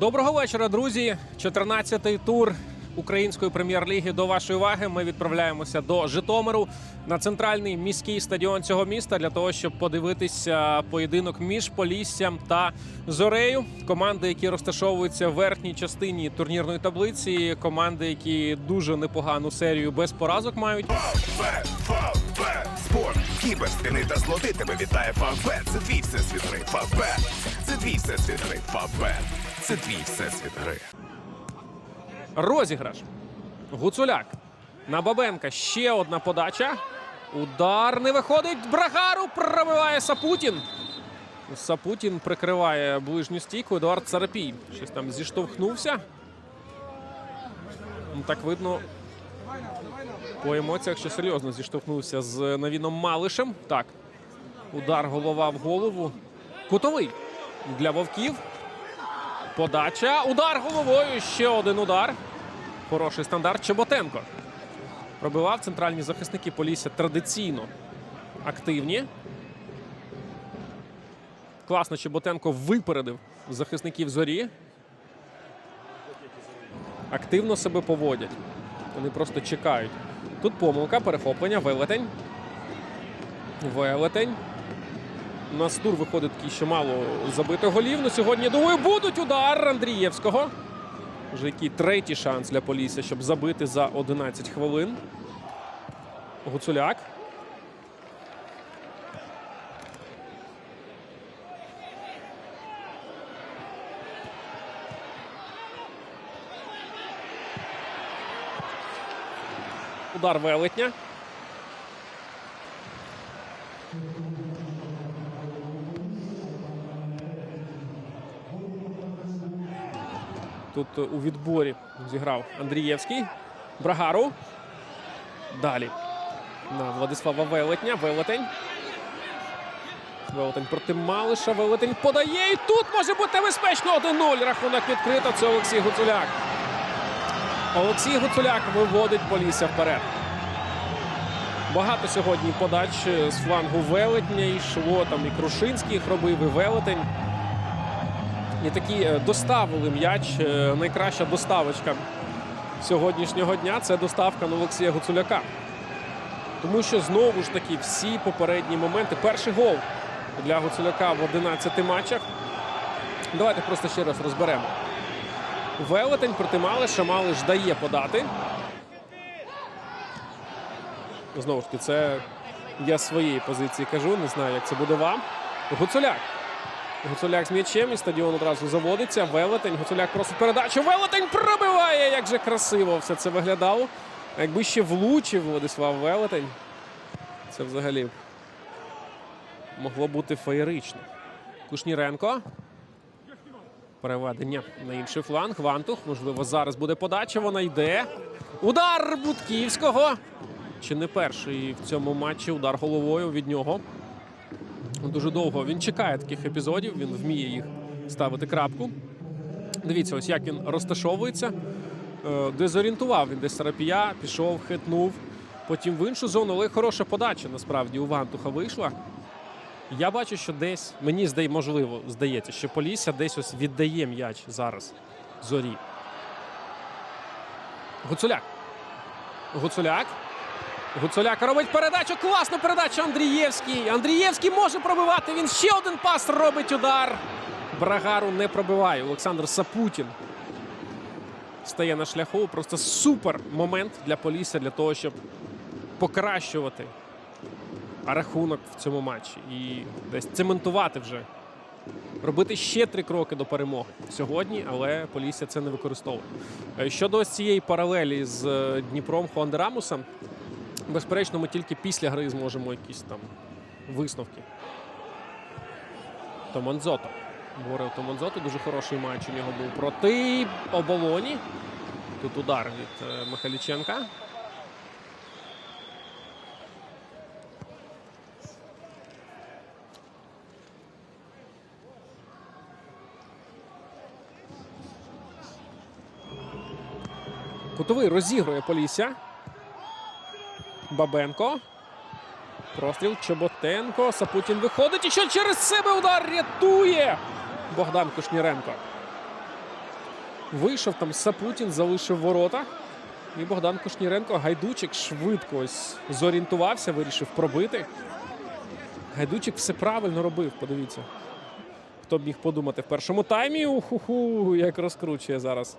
Доброго вечора, друзі. 14-й тур української прем'єр-ліги до вашої уваги. Ми відправляємося до Житомиру на центральний міський стадіон цього міста для того, щоб подивитися поєдинок між Поліссям та Зорею. Команди, які розташовуються в верхній частині турнірної таблиці, команди, які дуже непогану серію без поразок мають. Спорт, кіберстини та злоти тебе вітає Фавбет. Це твій всесвіт гри. Фавбет, це твій всесвіт гри. Фавбет, це твій всесвіт гри. Розіграш. Гуцуляк. На Бабенка. Ще одна подача. Удар не виходить. Брагару пробиває Сапутін. Сапутін прикриває ближню стійку. Едуард Царапій. Щось там зіштовхнувся. Ну, так видно. По емоціях, що серйозно зіштовхнувся з Навіном Малишем. Так. Удар голова в голову. Кутовий для вовків. Подача. Удар головою. Ще один удар. Хороший стандарт. Чеботенко. Пробивав центральні захисники Полісся традиційно активні. Класно Чеботенко випередив захисників зорі. Активно себе поводять. Вони просто чекають. Тут помилка, перехоплення, велетень. Велетень. Нас тур виходить такий, що мало забито голів. Ну сьогодні, думаю, будуть удар Андрієвського. Вже який третій шанс для Полісся, щоб забити за 11 хвилин. Гуцуляк. Удар велетня. Тут е, у відборі зіграв Андрієвський. Брагару. Далі. На Владислава Велетня. Велетень. Велетень проти Малиша. Велетень подає. І тут може бути небезпечно. 1-0. Рахунок відкрито. Це Олексій Гуцуляк. Олексій Гуцуляк виводить Полісся вперед. Багато сьогодні подач з флангу велетня йшло. Там і Крушинський їх робив, і велетень. І такі е, доставили м'яч. Е, Найкраща доставочка сьогоднішнього дня це доставка на Олексія Гуцуляка. Тому що знову ж таки всі попередні моменти. Перший гол для Гуцуляка в 11 матчах. Давайте просто ще раз розберемо. Велетень проти Малиша. Малиш дає подати. Знову ж таки, це я своєї позиції кажу. Не знаю, як це буде вам. Гуцуляк. Гуцуляк з м'ячем і стадіон одразу заводиться. Велетень. Гуцуляк просить передачу. Велетень пробиває! Як же красиво все це виглядало. Якби ще влучив Владислав Велетень, це взагалі могло бути феєрично. Кушніренко. Переведення на інший фланг. Вантух. Можливо, зараз буде подача. Вона йде. Удар Будківського. Чи не перший в цьому матчі удар головою від нього. Дуже довго він чекає таких епізодів, він вміє їх ставити крапку. Дивіться, ось як він розташовується. Е, Дезорієнтував він десь Сарапія, пішов, хитнув. Потім в іншу зону, але хороша подача насправді у Вантуха вийшла. Я бачу, що десь, мені здає, можливо, здається, що Полісся десь ось віддає м'яч зараз зорі. Гуцуляк. Гуцуляк. Гуцуляк робить передачу. Класну передачу Андрієвський. Андрієвський може пробивати. Він ще один пас робить удар. Брагару не пробиває. Олександр Сапутін стає на шляху. Просто супер момент для Полісся для того, щоб покращувати рахунок в цьому матчі і десь цементувати вже. Робити ще три кроки до перемоги сьогодні, але Полісся це не використовує. Е, Щодо ось цієї паралелі з е, Дніпром Хуандерамусом, безперечно, ми тільки після гри зможемо якісь там висновки. Томанзото. Говорив Томанзото, дуже хороший матч у нього був проти оболоні. Тут удар від е, Михайліченка. Кутовий розігрує Полісся. Бабенко. Простріл Чеботенко. Сапутін виходить. І що через себе удар рятує Богдан Кушніренко. Вийшов там Сапутін, залишив ворота. І Богдан Кушніренко, гайдучик швидко ось зорієнтувався, вирішив пробити. Гайдучик все правильно робив, подивіться. Хто б міг подумати в першому таймі? Уху, як розкручує зараз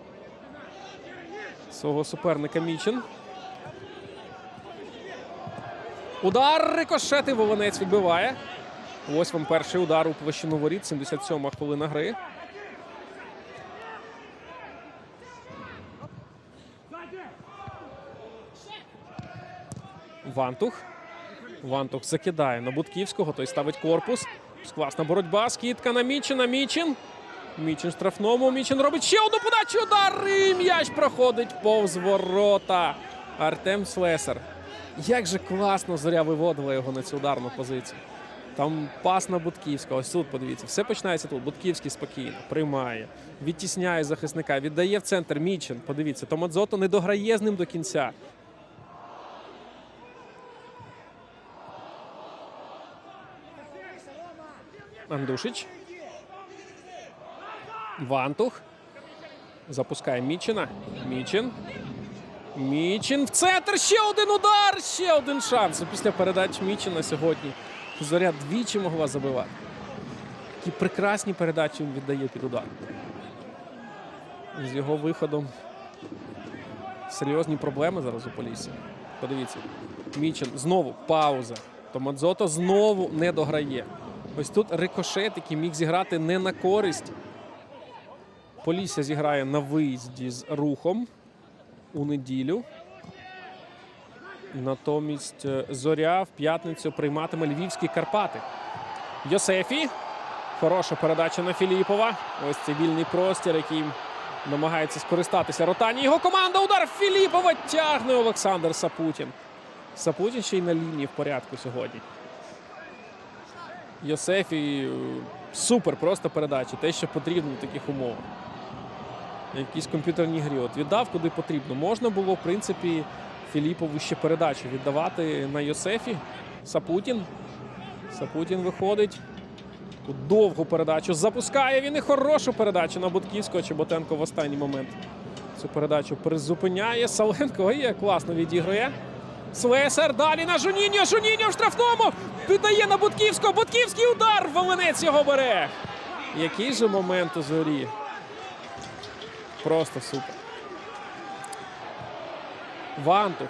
свого суперника Мічин. Удар рикошети Волонець відбиває. Ось вам перший удар у площину воріт, 77-ма хвилина гри. Вантух. Вантух закидає на Будківського, той ставить корпус. Класна боротьба. Скидка на Мічина. Мічин. Мічин штрафному. Мічин робить ще одну подачу. Удар. І м'яч проходить повз ворота. Артем Слесар. Як же класно зоря виводила його на цю ударну позицію. Там пас на Будківського. Ось тут подивіться. Все починається тут. Будківський спокійно приймає, відтісняє захисника, віддає в центр Мічин. Подивіться, Томадзото не дограє з ним до кінця. Андушич. Вантух. Запускає Мічина. Мічин. Мічин в центр. Ще один удар. Ще один шанс. Після передач Мічина сьогодні зоря двічі могла забивати. Які прекрасні передачі він віддає під удар. З його виходом серйозні проблеми зараз у Полісі. Подивіться. Мічин знову пауза. Томадзото знову не дограє. Ось тут рикошет, який міг зіграти не на користь. Полісся зіграє на виїзді з рухом у неділю. Натомість е, Зоря в п'ятницю прийматиме Львівські Карпати. Йосефі. Хороша передача на Філіпова. Ось цей вільний простір, який намагається скористатися Ротані. Його команда удар Філіпова тягне Олександр Сапутін. Сапутін ще й на лінії в порядку сьогодні. Йосефі е, супер просто передача. Те, що потрібно в таких умовах. Якісь комп'ютерні грі. От віддав куди потрібно. Можна було, в принципі, Філіпову ще передачу віддавати на Йосефі. Сапутін. Сапутін виходить. Довгу передачу запускає. Він і хорошу передачу на Будківського. Чеботенко в останній момент цю передачу призупиняє. Саленко і класно відіграє. Слесар далі на Жуніньо. Жуніньо в штрафному. Піддає на Будківського. Будківський удар. Волинець його бере. Який же момент у зорі. Просто супер. Вантух.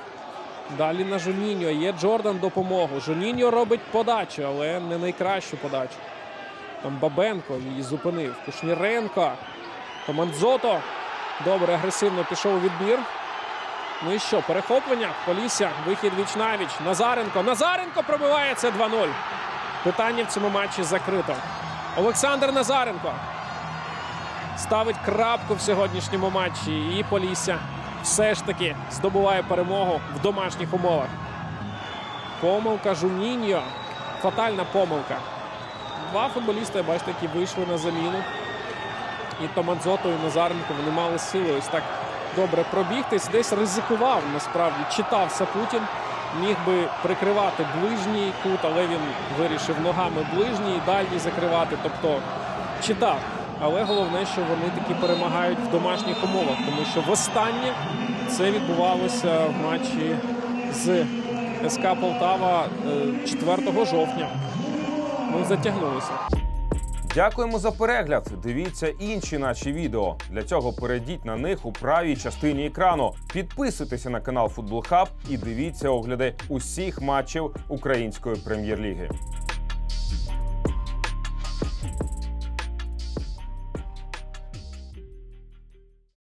Далі на Жуніньо. Є Джордан допомогу. Жуніньо робить подачу, але не найкращу подачу. Там Бабенко її зупинив. Кушніренко. Командзото. Добре, агресивно пішов у відбір. Ну і що, перехоплення? Полісся, вихід віч навіч. Назаренко. Назаренко пробиває це 2-0. Питання в цьому матчі закрито. Олександр Назаренко ставить крапку в сьогоднішньому матчі. І Полісся все ж таки здобуває перемогу в домашніх умовах. Помилка Жуніньо. Фатальна помилка. Два футболісти, бачите, які вийшли на заміну. І Томадзото, і Назаренко вони мали сили ось так добре пробігтись. Десь ризикував насправді. Читав Сапутін. Міг би прикривати ближній кут, але він вирішив ногами ближній, дальній закривати. Тобто читав. Але головне, що вони таки перемагають в домашніх умовах, тому що востаннє це відбувалося в матчі з СК Полтава е, 4 жовтня. Ми затягнулися. Дякуємо за перегляд. Дивіться інші наші відео. Для цього перейдіть на них у правій частині екрану. Підписуйтеся на канал Футбол Хаб і дивіться огляди усіх матчів української прем'єр-ліги.